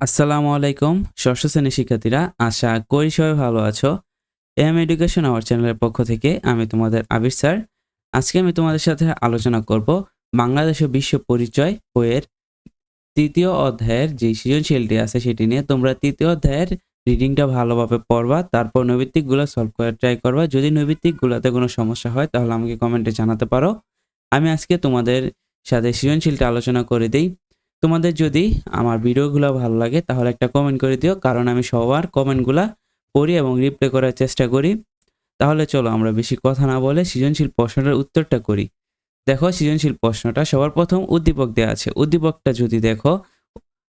আসসালামু আলাইকুম, ষষ্ঠ শ্রেণির শিক্ষার্থীরা, আশা করি সবাই ভালো আছো। এম এডুকেশন আওয়ার চ্যানেলের পক্ষ থেকে আমি তোমাদের আবির স্যার। আজকে আমি তোমাদের সাথে আলোচনা করব বাংলাদেশ বিশ্ব পরিচয় বইয়ের তৃতীয় অধ্যায়ের যে সৃজনশীলটি আছে সেটি নিয়ে। তোমরা তৃতীয় অধ্যায়ের রিডিংটা ভালোভাবে পড়বা, তারপর নৈবিত্তিকগুলো সলভ করার ট্রাই করবা। যদি নৈবিত্তিকগুলোতে কোনো সমস্যা হয়, তাহলে আমাকে কমেন্টে জানাতে পারো। আমি আজকে তোমাদের সাথে সৃজনশীলটা আলোচনা করে দিই। তোমাদের যদি আমার ভিডিওগুলো ভালো লাগে, তাহলে একটা কমেন্ট করে দিও, কারণ আমি সবার কমেন্টগুলো পড়ি এবং রিপ্লাই করার চেষ্টা করি। তাহলে চলো আমরা বেশি কথা না বলে সৃজনশীল প্রশ্নটার উত্তরটা করি। দেখো, সৃজনশীল প্রশ্নটা, সবার প্রথম উদ্দীপক দেওয়া আছে। উদ্দীপকটা যদি দেখো,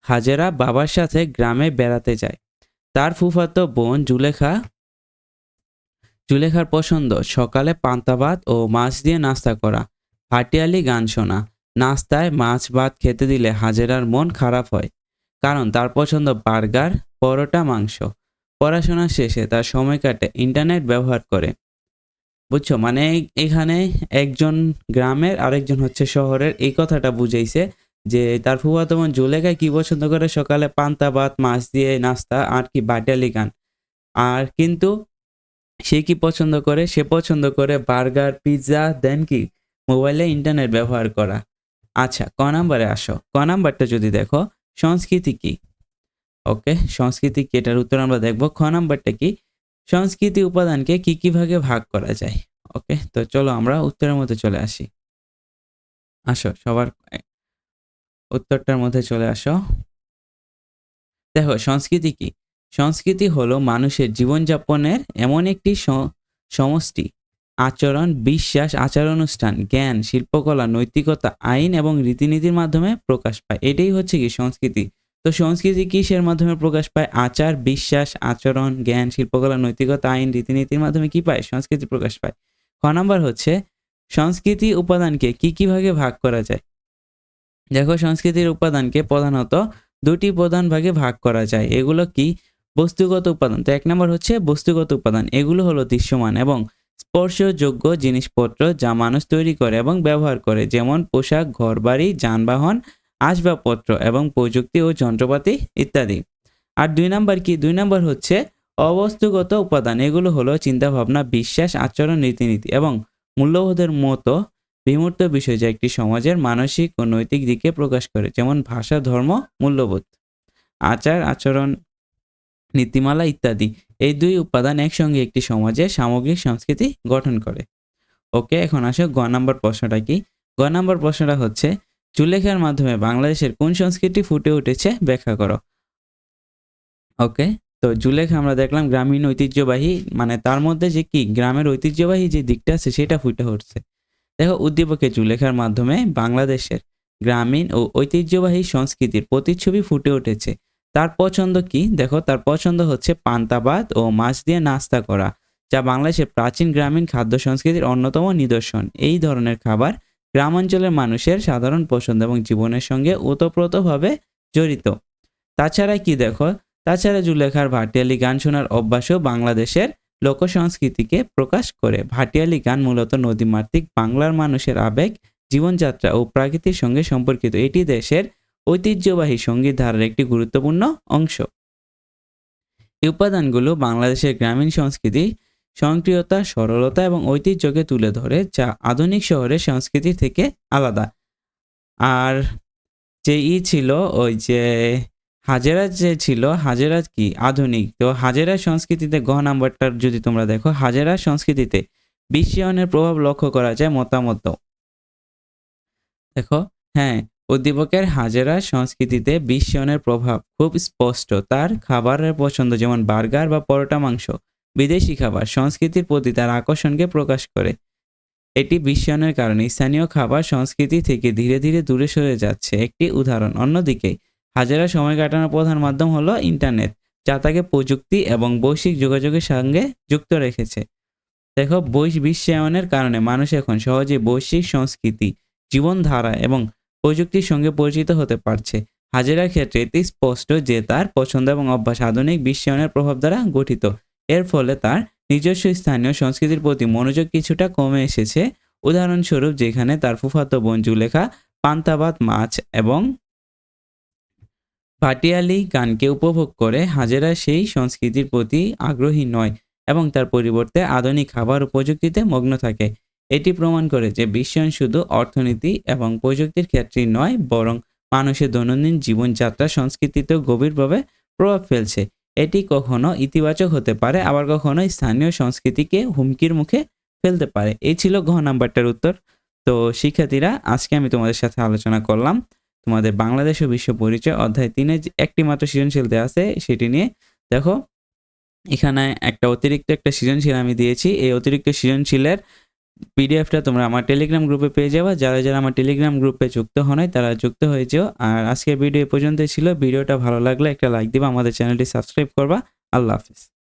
হাজেরা বাবার সাথে গ্রামে বেড়াতে যায়। তার ফুফাতো বোন জুলেখা, জুলেখার পছন্দ, সকালে পান্তা ভাত ও মাছ দিয়ে নাস্তা করা। ভাটিয়ালি গান শোনা। নাস্তায় মাছ ভাত খেতে দিলে হাজেরার মন খারাপ হয়, কারণ তার পছন্দ বার্গার, পরোটা, মাংস। পড়াশোনা শেষে তার সময় কাটে ইন্টারনেট ব্যবহার করে। বুঝছ? মানে এখানে একজন গ্রামের আরেকজন হচ্ছে শহরের এই কথাটা বুঝাইছে যে তার ফুফাতো বোন জুলেখায় কি পছন্দ করে? সকালে পান্তা ভাত, মাছ দিয়ে নাস্তা আর কি বাটালি গান আর কিন্তু সে কি পছন্দ করে? সে পছন্দ করে বার্গার, পিৎজা, দেন কি? মোবাইলে ইন্টারনেট ব্যবহার করা। আচ্ছা ক নাম্বারে আসো। ক নাম্বারটা যদি দেখো, সংস্কৃতি কি? ওকে, সংস্কৃতি কি? এটার উত্তর আমরা দেখব। খ নাম্বারটা কি? সংস্কৃতি উপাদানকে কি কি ভাগে ভাগ করা যায়? ওকে, তো চলো আমরা উত্তরের মধ্যে চলে আসি। আসো, সবার উত্তরটার মধ্যে চলে আসো। দেখো, সংস্কৃতি কি? সংস্কৃতি হলো মানুষের জীবনযাপনের এমন একটি সমষ্টি আচরণ, বিশ্বাস আচার অনুষ্ঠান জ্ঞান, শিল্পকলা, নৈতিকতা, আইন এবং রীতিনীতির মাধ্যমে প্রকাশ পায়। এটাই হচ্ছে কি সংস্কৃতি। তো সংস্কৃতি কিসের মাধ্যমে প্রকাশ পায়? আচার, বিশ্বাস, আচরণ, জ্ঞান, শিল্পকলা, নৈতিকতা, আইন, রীতিনীতির মাধ্যমে কি পায়? সংস্কৃতি প্রকাশ পায়। খ নাম্বার হচ্ছে, সংস্কৃতি উপাদানকে কি কি ভাগে ভাগ করা যায়? দেখো, সংস্কৃতির উপাদানকে প্রধানত দুটি প্রধান ভাগে ভাগ করা যায়। এগুলো কি? বস্তুগত উপাদান। তো এক নম্বর হচ্ছে বস্তুগত উপাদান। এগুলো হলো দৃশ্যমান এবং স্পর্শযোগ্য জিনিসপত্র যা মানুষ তৈরি করে এবং ব্যবহার করে, যেমন পোশাক, ঘরবাড়ি, যানবাহন, আসবাবপত্র এবং প্রযুক্তি ও যন্ত্রপাতি ইত্যাদি। আর দুই নাম্বার কি? দুই নাম্বার হচ্ছে অবস্তুগত উপাদান। এগুলো হলো চিন্তাভাবনা, বিশ্বাস, আচরণ, রীতিনীতি এবং মূল্যবোধের মতো বিমূর্ত বিষয় যা একটি সমাজের মানসিক ও নৈতিক দিকে প্রকাশ করে, যেমন ভাষা, ধর্ম, মূল্যবোধ। আচার, আচরণ নীতিমালা ইত্যাদি। এই দুই উপাদান একসঙ্গে একটি সমাজে সামগ্রিক সংস্কৃতি গঠন করে। ওকে, এখন আসো গ নম্বর প্রশ্নটা কি? গ নম্বর প্রশ্নটা হচ্ছে, চুলেখার মাধ্যমে বাংলাদেশের কোন সংস্কৃতি ফুটে উঠেছে ব্যাখ্যা করো। ওকে, তো জুলেখা আমরা দেখলাম গ্রামীণ ঐতিহ্যবাহী মানে তার মধ্যে যে কি, গ্রামের ঐতিহ্যবাহী যে দিকটা আছে সেটা ফুটে উঠছে। দেখো, উদ্দীপকে জুলেখার মাধ্যমে বাংলাদেশের গ্রামীণ ও ঐতিহ্যবাহী সংস্কৃতির প্রতিচ্ছবি ফুটে উঠেছে। তার পছন্দ কি? দেখো, তার পছন্দ হচ্ছে পান্তা ভাত ও মাছ দিয়ে নাস্তা করা, যা বাংলাদেশের প্রাচীন গ্রামীণ খাদ্য সংস্কৃতির অন্যতম নিদর্শন। এই ধরনের খাবার গ্রামাঞ্চলের মানুষের সাধারণ পছন্দ এবং জীবনের সঙ্গে ওতপ্রোতভাবে জড়িত। তাছাড়া কি দেখো? তাছাড়া জুলেখার ভাটিয়ালি গান শোনার অভ্যাসও বাংলাদেশের লোকসংস্কৃতিকে প্রকাশ করে। ভাটিয়ালি গান মূলত নদীমাতৃক বাংলার মানুষের আবেগ, জীবনযাত্রা ও প্রাকৃতির সঙ্গে সম্পর্কিত। এটি দেশের ঐতিহ্যবাহী সংগীত ধারার একটি গুরুত্বপূর্ণ অংশ। এই উপাদানগুলো বাংলাদেশের গ্রামীণ সংস্কৃতি সক্রিয়তা সরলতা এবং ঐতিহ্যকে তুলে ধরে, যা আধুনিক শহরের সংস্কৃতি থেকে আলাদা। আর যে ই ছিল ওই যে হাজেরা যে ছিল, হাজেরা কি? আধুনিক। তো হাজেরা সংস্কৃতিতে গ নাম্বারটার যদি তোমরা দেখো, হাজেরা সংস্কৃতিতে বিশ্বায়নের প্রভাব লক্ষ্য করা যায় মতামত। দেখো হ্যাঁ উদ্দীপকের হাজেরা সংস্কৃতিতে বিশ্বায়নের প্রভাব খুব স্পষ্ট। তার খাবারের পছন্দ যেমন বার্গার বা পরোটা মাংস, বিদেশি খাবার, সংস্কৃতির প্রতি তার আকর্ষণকে প্রকাশ করে। এটি বিশ্বায়নের কারণে স্থানীয় খাবার সংস্কৃতি থেকে ধীরে ধীরে দূরে সরে যাচ্ছে। একটি উদাহরণ, অন্যদিকে হাজারা সময় কাটানোর প্রধান মাধ্যম হলো ইন্টারনেট, যা তাকে প্রযুক্তি এবং বৈশ্বিক যোগাযোগের সঙ্গে যুক্ত রেখেছে। দেখো, বৈশ বিশ্বায়নের কারণে মানুষ এখন সহজে বৈশ্বিক সংস্কৃতি, জীবনধারা এবং প্রযুক্তির সঙ্গে পরিচিত হতে পারছে। হাজেরার ক্ষেত্রে এটি স্পষ্ট যে তার পছন্দ এবং অভ্যাস আধুনিক বিশ্বায়নের প্রভাব দ্বারা গঠিত। এর ফলে তার নিজস্ব স্থানীয় সংস্কৃতির প্রতি মনোযোগ কিছুটা কমে এসেছে। উদাহরণস্বরূপ যেখানে তার ফুফাতো বোন জুলেখা পান্তা ভাত মাছ এবং ভাটিয়ালি গানকে উপভোগ করে হাজেরা সেই সংস্কৃতির প্রতি আগ্রহী নয় এবং তার পরিবর্তে আধুনিক খাবার ও প্রযুক্তিতে মগ্ন থাকে। এটি প্রমাণ করে যে বিশ্বায়ন শুধু অর্থনীতি এবং প্রযুক্তির ক্ষেত্রেই নয়, বরং মানুষের দৈনন্দিন জীবনযাত্রা সংস্কৃতিতেও গভীরভাবে প্রভাব ফেলছে। এটি কখনো ইতিবাচক হতে পারে, আবার কখনো স্থানীয় সংস্কৃতিকে হুমকির মুখে ফেলতে পারে। এই ছিল ঘ নাম্বারটার উত্তর। তো শিক্ষার্থীরা, আজকে আমি তোমাদের সাথে আলোচনা করলাম। তোমাদের বাংলাদেশ ও বিশ্ব পরিচয় অধ্যায় তিনে একটি মাত্র সৃজনশীল দেওয়া আছে, সেটি নিয়ে। দেখো, এখানে একটা অতিরিক্ত একটা সৃজনশীল আমি দিয়েছি। এই অতিরিক্ত সৃজনশীলের পিডিএফটা তোমরা আমার টেলিগ্রাম গ্রুপে পেয়ে যাবে। যারা যারা আমার টেলিগ্রাম গ্রুপে যুক্ত হন তারা যুক্ত হয়ে যেও। আর আজকের ভিডিও এ পর্যন্তই ছিল। ভিডিওটা ভালো লাগলে একটা লাইক দিবা, আমাদের চ্যানেলটি সাবস্ক্রাইব করবা। আল্লাহ হাফিজ।